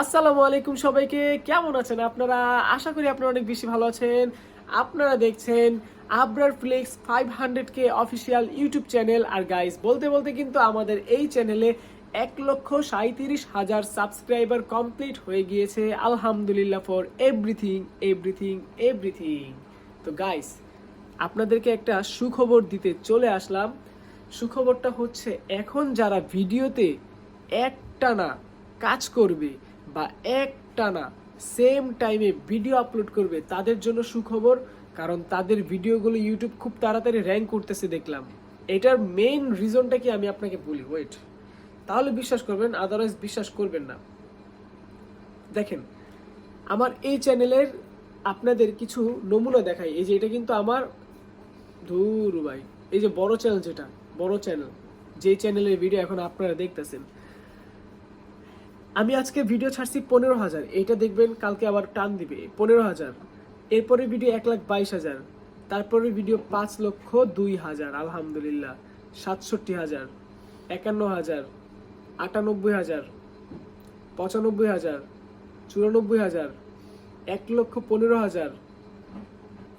আসসালামু আলাইকুম সবাইকে। কেমন আছেন আপনারা? আশা করি আপনারা অনেক বেশি ভালো আছেন। আপনারা দেখছেন আবরার ফ্লেক্স ফাইভ হান্ড্রেড কে অফিসিয়াল ইউটিউব চ্যানেল। আর গাইস বলতে বলতে কিন্তু আমাদের এই চ্যানেলে এক লক্ষ সাঁত্রিশ হাজার সাবস্ক্রাইবার কমপ্লিট হয়ে গিয়েছে। আলহামদুলিল্লাহ ফর এভরিথিং এভরিথিং এভরিথিং তো গাইস আপনাদেরকে একটা সুখবর দিতে চলে আসলাম। সুখবরটা হচ্ছে এখন যারা ভিডিওতে একটানা কাজ করবে বা একটানা সেম টাইমে ভিডিও আপলোড করবে তাদের জন্য সুখবর, কারণ তাদের ভিডিওগুলো ইউটিউব খুব তাড়াতাড়ি র্যাঙ্ক করতেছে দেখলাম। এটার মেইন রিজনটা কি আমি আপনাকে বলি? ওয়েট তাহলে বিশ্বাস করবেন আদারওয়াইজ বিশ্বাস করবেন না। দেখেন, আমার এই চ্যানেলের আপনাদের কিছু নমুনা দেখাই। এই যে এটা কিন্তু আমার, ধুর ভাই, এই যে বড় চ্যানেল যেটা, বড় চ্যানেল যেই চ্যানেলের ভিডিও এখন আপনারা দেখতেছেন। আমি আজকে ভিডিও ছাড়ছি পনেরো হাজার। এটা দেখবেন কালকে আবার টান দিবে। পনেরো হাজার। এরপরে ভিডিও এক লাখ বাইশ হাজার। তারপরে ভিডিও পাঁচ লক্ষ দুই হাজার, আলহামদুলিল্লাহ। সাতষট্টি হাজার, একান্ন হাজার, আটানব্বই হাজার, পঁচানব্বই হাজার, চুরানব্বই হাজার, এক লক্ষ পনেরো হাজার,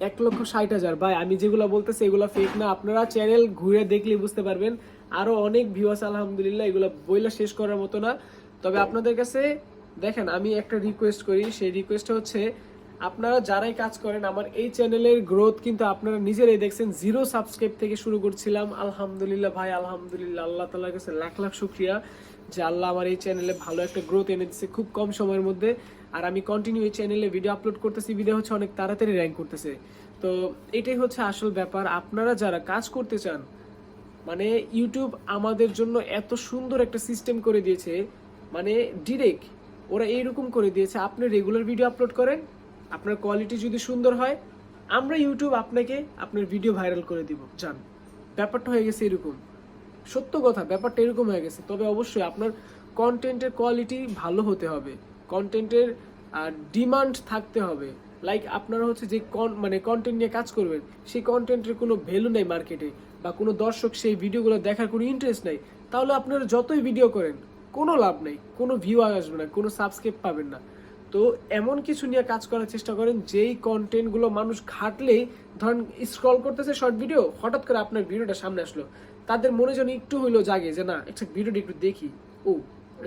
এক লক্ষ ষাট হাজার। ভাই, আমি যেগুলো বলতেছি এগুলো ফেক না। আপনারা চ্যানেল ঘুরে দেখলে বুঝতে পারবেন। আরও অনেক ভিউ আছে আলহামদুলিল্লাহ, এগুলো বইলা শেষ করার মতো না। তবে আপনাদের কাছে, দেখেন, আমি একটা রিকোয়েস্ট করি। সেই রিকোয়েস্টটা হচ্ছে, আপনারা যারাই কাজ করেন, আমার এই চ্যানেলের গ্রোথ কিন্তু আপনারা নিজেরাই দেখছেন। জিরো সাবস্ক্রাইব থেকে শুরু করছিলাম। আলহামদুলিল্লাহ ভাই, আলহামদুলিল্লাহ। আল্লাহ তালার কাছে লাখ লাখ শুক্রিয়া যে আল্লাহ আমার এই চ্যানেলে ভালো একটা গ্রোথ এনে দিচ্ছে খুব কম সময়ের মধ্যে। আর আমি কন্টিনিউ এই চ্যানেলে ভিডিও আপলোড করতেছি। ভিডিও হচ্ছে অনেক তাড়াতাড়ি র্যাঙ্ক করতেছে। তো এটাই হচ্ছে আসল ব্যাপার। আপনারা যারা কাজ করতে চান মানে ইউটিউব আমাদের জন্য এত সুন্দর একটা সিস্টেম করে দিয়েছে। মানে ডিরেক্ট ওরা এইরকম করে দিয়েছে, আপনি রেগুলার ভিডিও আপলোড করেন, আপনার কোয়ালিটি যদি সুন্দর হয়, আমরা ইউটিউব আপনাকে আপনার ভিডিও ভাইরাল করে দিব, জান। ব্যাপারটা হয়ে গেছে এরকম। সত্য কথা, ব্যাপারটা এরকম হয়ে গেছে। তবে অবশ্যই আপনার কন্টেন্টের কোয়ালিটি ভালো হতে হবে। কন্টেন্টের ডিমান্ড থাকতে হবে। লাইক আপনারা হচ্ছে যে con- মানে কন্টেন্ট নিয়ে কাজ করবেন, সেই কন্টেন্টের কোনো ভ্যালু নেই মার্কেটে বা কোনো দর্শক সেই ভিডিওগুলো দেখার কোনো ইন্টারেস্ট নেই। তাহলে আপনারা যতই ভিডিও করেন কোনো লাভ নেই, কোনো ভিউ আসবে না, কোনো সাবস্ক্রাইব পাবেন না। তো এমন কিছু নিয়ে কাজ করার চেষ্টা করেন, যেই কন্টেন্টগুলো মানুষ ঘাটলেই, ধরেন স্ক্রল করতেছে শর্ট ভিডিও হঠাৎ করে আপনার ভিডিওটা সামনে আসলো। তাদের মনে যেন একটু হইল জাগে যে, না, একটা ভিডিওটা একটু দেখি। ও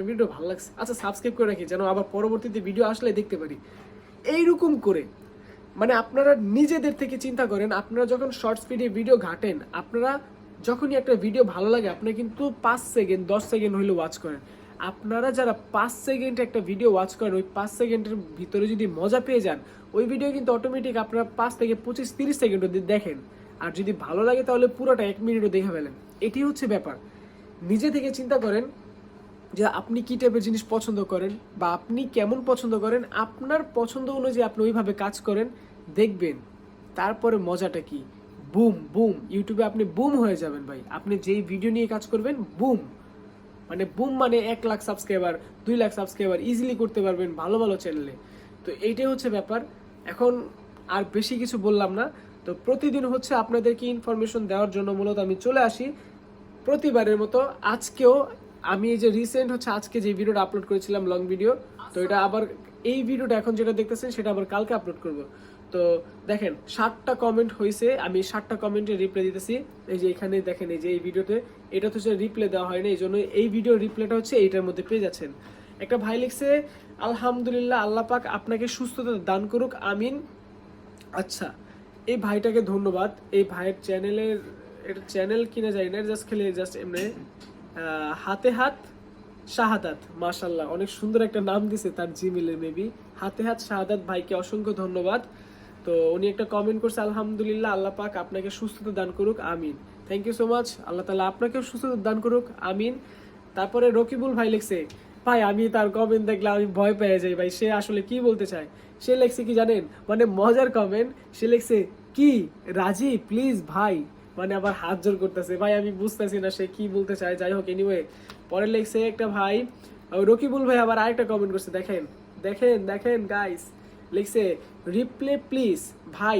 ভিডিও ভালো লাগছে। আচ্ছা সাবস্ক্রাইব করে রাখি, যেন আবার পরবর্তীতে ভিডিও আসলে দেখতে পারি। এইরকম করে। মানে আপনারা নিজেদের থেকে চিন্তা করেন, আপনারা যখন শর্ট স্পিডে ভিডিও ঘাটেন, আপনারা যখনই একটা ভিডিও ভালো লাগে, আপনারা কিন্তু পাঁচ সেকেন্ড দশ সেকেন্ড হইলে ওয়াচ করেন। আপনারা যারা পাঁচ সেকেন্ড একটা ভিডিও ওয়াচ করেন, ওই পাঁচ সেকেন্ডের ভিতরে যদি মজা পেয়ে যান, ওই ভিডিও কিন্তু অটোমেটিক আপনারা পাঁচ থেকে পঁচিশ, তিরিশ সেকেন্ড অব্দি দেখেন। আর যদি ভালো লাগে তাহলে পুরোটা এক মিনিটও দেখে ফেলেন। এটি হচ্ছে ব্যাপার। নিজে থেকে চিন্তা করেন যে আপনি কী টাইপের জিনিস পছন্দ করেন বা আপনি কেমন পছন্দ করেন, আপনার পছন্দ অনুযায়ী আপনি ওইভাবে কাজ করেন, দেখবেন তারপরে মজাটা কি। Boom boom. ইউটিউবে আপনি বুম হয়ে যাবেন ভাই। আপনি যেই ভিডিও নিয়ে কাজ করবেন, বুম। মানে বুম মানে এক লাখ সাবস্ক্রাইবার দুই লাখ সাবস্ক্রাইবার ইজিলি করতে পারবেন ভালো ভালো চ্যানেলে তো এইটাই হচ্ছে ব্যাপার। এখন আর বেশি কিছু বললাম না। তো প্রতিদিন হচ্ছে আপনাদেরকে ইনফরমেশন দেওয়ার জন্য মূলত আমি চলে আসি। প্রতিবারের মতো আজকেও আমি এই যে রিসেন্ট হচ্ছে আজকে যে ভিডিওটা আপলোড করেছিলাম লং ভিডিও তো এটা আবার এই ভিডিওটা এখন যেটা দেখতেছেন, সেটা আবার কালকে আপলোড করব। তো দেখেন ষাটটা কমেন্ট হয়েছে আমি ষাটটা কমেন্টে রিপ্লাই দিতেছি। এই যে এখানে দেখেন, এই যে এই ভিডিওতে, এটা তো রিপ্লাই দেওয়া হয়নি এই জন্য এই ভিডিও রিপ্লাইটা হচ্ছে এইটার মধ্যে পেয়ে যাচ্ছেন। একটা ভাই লিখছে, আলহামদুলিল্লাহ, আল্লাহ পাক আপনাকে সুস্থতা দান করুক, আমিন। আচ্ছা এই ভাইটাকে ধন্যবাদ। এই ভাইয়ের চ্যানেলের এটা চ্যানেল কিনা যায় না জাস্ট খেলে জাস্ট এমনি হাতে হাত, শাহাদাত মাশাল্লাহ অনেক সুন্দর একটা নাম দিছে তার জিমেলে মেবি হাতে হাত, শাহাদাত ভাইকে অসংখ্য ধন্যবাদ। তো উনি একটা কমেন্ট করছে, আলহামদুলিল্লাহ, আল্লাহ পাক আপনাকে সুস্থতা দান করুক, আমিন। থ্যাংক ইউ সো মাচ আল্লাহ তালা আপনাকেও সুস্থতা দান করুক, আমিন। তারপরে রকিবুল ভাই লিখছে, ভাই, আমি তার কমেন্ট দেখলে আমি ভয় পেয়ে যাই, ভাই, সে আসলে কি বলতে চায়? সে লেখছে কি জানেন মানে মজার কমেন্ট সে লেখছে, কি, রাজি? প্লিজ ভাই। মানে আবার হাত জোর করতেছে, ভাই, আমি বুঝতেছি না সে কি বলতে চায়, যাই হোক এনিওয়ে পরে লেখছে একটা ভাই, রকিবুল ভাই আবার আরেকটা কমেন্ট করছে, দেখেন দেখেন দেখেন গাইস লিখছে, রিপ্লে প্লিজ, ভাই,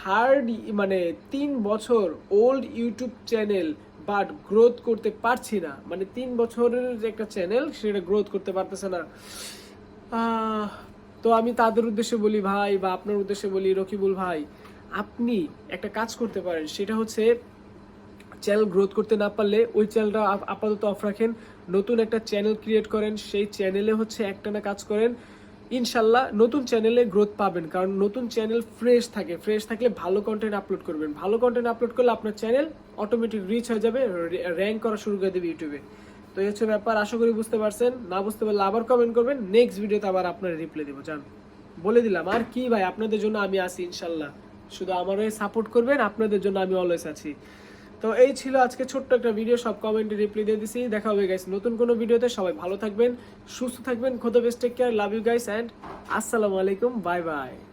থার্ড মানে তিন বছর old YouTube channel, but growth করতে পারছি না। মানে তিন বছরের যে একটা চ্যানেল, সেটা গ্রোথ করতে পারতেছে না। তো আমি তাদের উদ্দেশ্যে বলি, ভাই, বা আপনার উদ্দেশ্যে বলি, রকিবুল ভাই, আপনি একটা কাজ করতে পারেন। সেটা হচ্ছে, চ্যানেল গ্রোথ করতে না পারলে ওই চ্যানেলটা আপাতত অফ রাখেন। নতুন একটা চ্যানেল ক্রিয়েট করেন। সেই চ্যানেলে হচ্ছে একটানা কাজ করেন। ইনশাল্লাহ নতুন চ্যানেলে গ্রোথ পাবেন, কারণ নতুন চ্যানেল ফ্রেশ থাকে। ফ্রেশ থাকলে ভালো কন্টেন্ট আপলোড করবেন। ভালো কন্টেন্ট আপলোড করলে আপনার চ্যানেল অটোমেটিক রিচ হয়ে যাবে র্যাঙ্ক করা শুরু করে দেবে ইউটিউবে তো এই হচ্ছে ব্যাপার, আশা করি বুঝতে পারছেন। না বুঝতে পারলে আবার কমেন্ট করবেন। নেক্সট ভিডিওতে আবার আপনার রিপ্লাই দেবো। জান, বলে দিলাম, আর কি ভাই, আপনাদের জন্য আমি আছি ইনশাল্লাহ। শুধু আমারও সাপোর্ট করবেন, আপনাদের জন্য আমি অলওয়েজ আছি। তো এই ছিল আজকে ছোট্ট একটা ভিডিও সব কমেন্টে রিপ্লাই দিয়ে দিছি। দেখা হবে গাইস নতুন কোনো ভিডিওতে সবাই ভালো থাকবেন, সুস্থ থাকবেন খোদা best take care love you guys and আসসালামু আলাইকুম বাই বাই